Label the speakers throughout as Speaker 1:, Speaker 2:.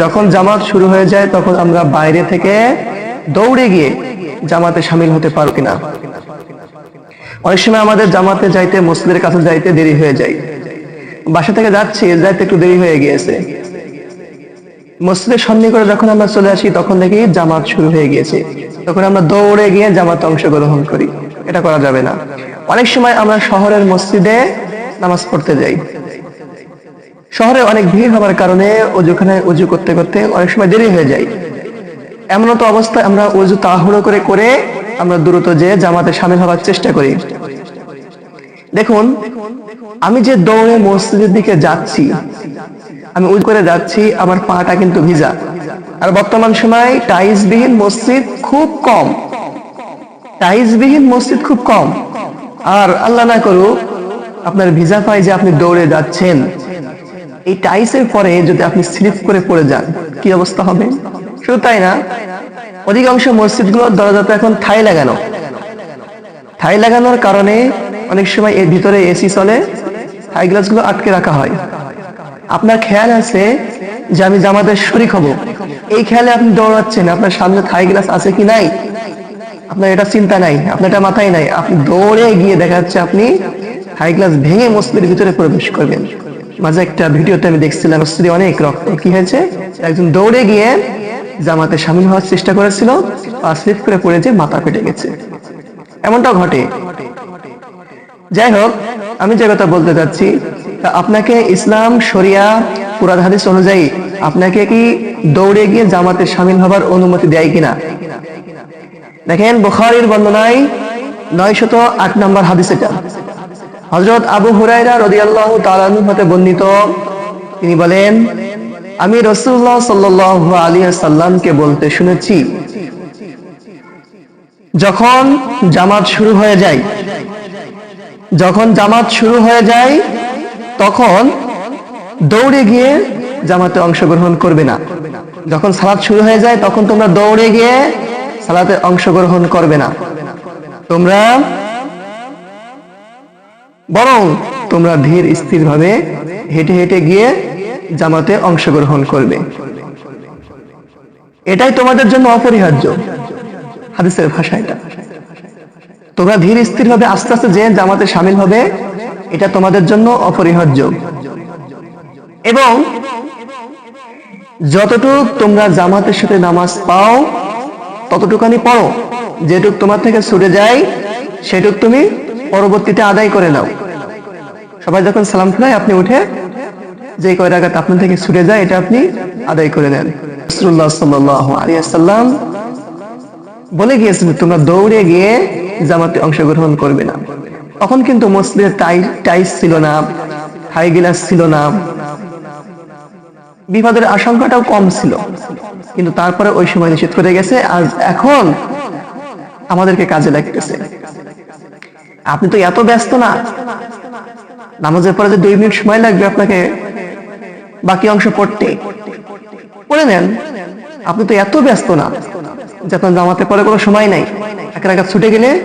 Speaker 1: যখন জামাত শুরু হয়ে যায়, তখন আমরা বাইরে থেকে দৌড়ে গিয়ে জামাতে সামিল হতে পারো কিনা? অনেক সময় আমাদের জামাতে যাইতে, মসজিদের কাছে যাইতে দেরি হয়ে যায়। বাসা থেকে যাচ্ছি, যাইতে একটু দেরি হয়ে গিয়েছে। মসজিদের সামনে করে যখন আমরা চলে আসি, তখন দেখি জামাত শুরু হয়ে গিয়েছে। তখন আমরা দৌড়ে গিয়ে জামাতে অংশগ্রহণ করি। এটা করা যাবে না। অনেক সময় আমরা শহরের মসজিদে নামাজ পড়তে যাই। শহরে অনেক ভিড় হওয়ার কারণে অজুখানে উজু করতে করতে অনেক সময় দেরি হয়ে যায়। এমন তো অবস্থায় আমরা উজু তাড়াহুড়ো করে করে আমরা দ্রুত যে জামাতে সামিল হওয়ার চেষ্টা করি। দেখুন, আমি যে দৌড়ে মসজিদের দিকে যাচ্ছি, আমি উজু করে যাচ্ছি, আমার পাটা কিন্তু ভিজা। আর বর্তমান সময় টাইলস বিহীন মসজিদ খুব কম। টাইলস বিহীন মসজিদ খুব কম। আর আল্লাহ না করুক, আপনার ভিজা পায় যে আপনি দৌড়ে যাচ্ছেন এই টাইসের পরে যদি আপনি স্লিপ করে পড়ে যান, কি অবস্থা হবে? শুধু তাই না, অধিকাংশ মসজিদগুলোর দরজাতে এখন থাই লাগানো। থাই লাগানোর কারণে অনেক সময় এর ভিতরে এসি চলে থাই গ্লাসগুলো আটকে রাখা হয়। আপনার খেয়াল আছে যে আমি জামাতের শরিক হব। এই খেয়ালে আপনি দৌড়াচ্ছেন, আপনার সামনে থাই গ্লাস আছে কি নাই? আপনার এটা চিন্তা নাই, আপনার এটা মাথায় নাই। আপনি দৌড়ে গিয়ে দেখা যাচ্ছে আপনি হাই গ্লাস ভেঙে মসজিদের ভিতরে প্রবেশ করবেন। মাঝে একটা ভিডিওতে আমি দেখছিলাম মসজিদে অনেক রক্ত কি হয়েছে? একজন দৌড়ে গিয়ে জামাতে সামিল হওয়ার চেষ্টা করেছিল আর স্লিপ করে পড়েছে মাথা ফেটে গেছে। এমনটাও ঘটে। যাই হোক আমি যে কথা বলতে চাচ্ছি আপনাকে ইসলাম, শরিয়া পুরাদ অনুযায়ী আপনাকে কি দৌড়ে গিয়ে জামাতে সামিল হবার অনুমতি দেয় কিনা? দেখেন, বুখারীর বর্ণনায় নয় শত আট নম্বর হাদিস এটা। হজরত আবু হুরাইরা রদিয়াল্লাহু হতে বর্ণিত। তিনি বলেন, আমি রসুল্লাহ সাল্লাল্লাহু আলাইহি সাল্লামকে বলতে শুনেছি, যখন জামাত শুরু হয়ে যায়। যখন জামাত শুরু হয়ে যায়, তখন দৌড়ে গিয়ে জামাতে অংশগ্রহণ করবে না। যখন সালাত শুরু হয়ে যায়, তখন তোমরা দৌড়ে গিয়ে সালাতে অংশগ্রহণ করবে না। তোমরা বরং তোমরা ধীর স্থির ভাবে হেঁটে হেঁটে গিয়ে জামাতে অংশগ্রহণ করবে। এটাই তোমাদের জন্য অপরিহার্য। হাদিসের ভাষা এটা। তোমরা ধীর স্থির ভাবে আস্তে আস্তে যে জামাতে সামিল হবে, এটা তোমাদের জন্য অপরিহার্য। এবং যতটুক তোমরা জামাতের সাথে নামাজ পাও, ততটুকানি পড়ো। যেটুক তোমার থেকে ছুটে যায়, সেটুক তুমি পরবর্তীতে আদায় করে নাও। সবাই যখন সালাম ফেলায় আপনি উঠে যে কয় রাগাত আপনার থেকে ছুটে যায়, এটা আপনি আদায় করে নেন। বলে গিয়েছিলেন তোমরা দৌড়ে গিয়ে জামাতে অংশগ্রহণ করবে না। তখন কিন্তু মসজিদের টাই টাইস ছিল না, হাই গিলাস ছিল না। বিপদের আশঙ্কাটাও কম ছিল। কিন্তু তারপরে ওই সময় নিষেধ করে গেছে আর এখন আমাদেরকে কাজে লাগতেছে আপনি তো এত ব্যস্ত না। নামাজের পরে যে দুই মিনিট সময় লাগবে আপনাকে বাকি অংশ পড়তে। পড়ে নেন। আপনি তো এত ব্যস্ত না যে আপনার জামাতে পরে কোনো সময় নাই। এক রাখা ছুটে গেলে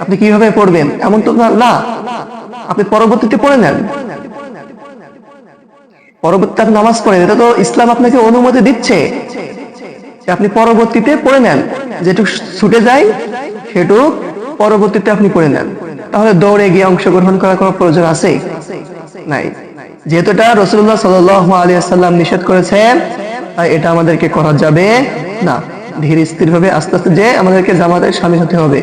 Speaker 1: আপনি কীভাবে পড়বেন? এমন তো না- আপনি পরবর্তীতে পড়ে নেন। পরবর্তীতে আপনি নামাজ পড়েন। এটা তো ইসলাম আপনাকে অনুমতি দিচ্ছে আপনি পরবর্তীতে পড়ে নেন। যেটুক ছুটে যায়, সেটুক পরবর্তীতে আপনি পড়ে নেন। তাহলে দৌড়ে গিয়ে অংশগ্রহণ করার কোনো প্রয়োজন আছে? নাই। যেহেতু এটা রসুল্লাহ সাল আলী আসাল্লাম নিষেধ করেছেন, তাই এটা আমাদেরকে করা যাবে না। ধীর স্থির ভাবে আস্তে আস্তে যে আমাদেরকে জামাতের সামিল হতে হবে।